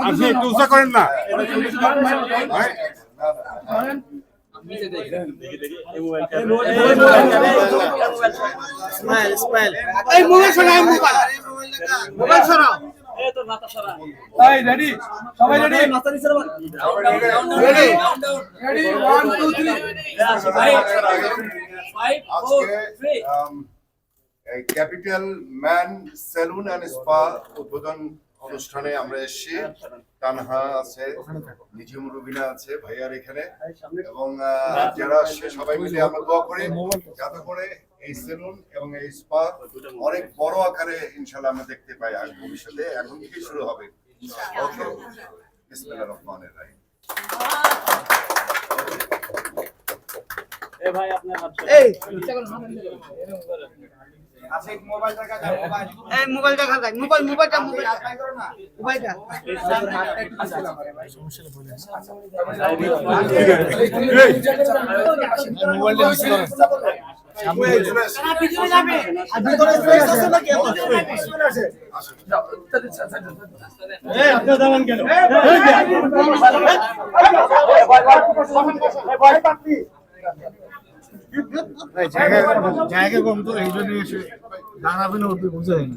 আপনি একটু উঁচা করেন না। ভাই, এই মোবাইল সরাও মোবাইল। মোবাইল সরাও। এই রেডি সবাই ready ready ready one two three আজকে capital man salon and spa উদ্বোধন অনুষ্ঠানে আমরা এসেছি। তানহা আছে নিজুম রুবিনা আছে ভাইয়ার এখানে। এবং যারা আসছে সবাই মিলে আমরা দোয়া করি যাতে করে এই সেলুন এবং এই স্পা অনেক বড় আকারে ইনশাল্লাহ আমরা দেখতে পাই আর ভবিষ্যতে। এখন থেকে শুরু হবে? ওকে। বিসমিল্লাহির রহমানির রহিম এই এই মোবাইল দেখা যায় মোবাইল মোবাইলটা মোবাইল মোবাইলটা জায়গা জায়গা কম তো এই জন্য এসে দাঁড়াবে না ওদের বুঝা যায় না